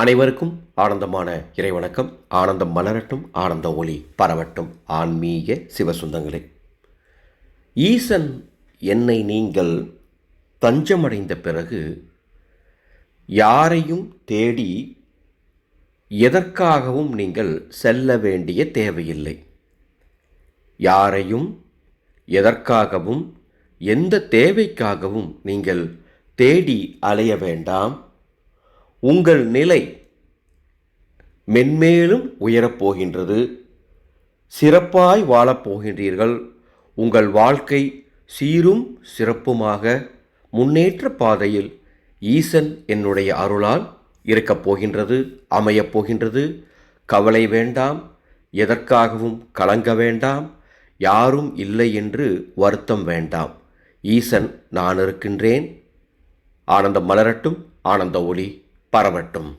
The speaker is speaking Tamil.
அனைவருக்கும் ஆனந்தமான இறைவணக்கம். ஆனந்தம் மலரட்டும் ஆனந்த ஒளி பரவட்டும். ஆன்மீக சிவசுந்தங்களே. ஈசன் என்னை நீங்கள் தஞ்சமடைந்த பிறகு யாரையும் தேடி எதற்காகவும் நீங்கள் செல்ல வேண்டிய தேவையில்லை. யாரையும் எதற்காகவும் எந்த தேவைக்காகவும் நீங்கள் தேடி அலைய வேண்டாம். உங்கள் நிலை மென்மேலும் உயரப்போகின்றது. சிறப்பாய் வாழப்போகின்றீர்கள் உங்கள் வாழ்க்கை சீரும் சிறப்புமாக முன்னேற்ற பாதையில் ஈசன் என்னுடைய அருளால் இருக்கப் போகின்றது அமையப் போகின்றது. கவலை வேண்டாம் எதற்காகவும் கலங்க வேண்டாம் யாரும் இல்லை என்று வருத்தம் வேண்டாம். ஈசன் நான் இருக்கின்றேன். ஆனந்தம் மலரட்டும் ஆனந்த ஒளி. பரவட்டும்.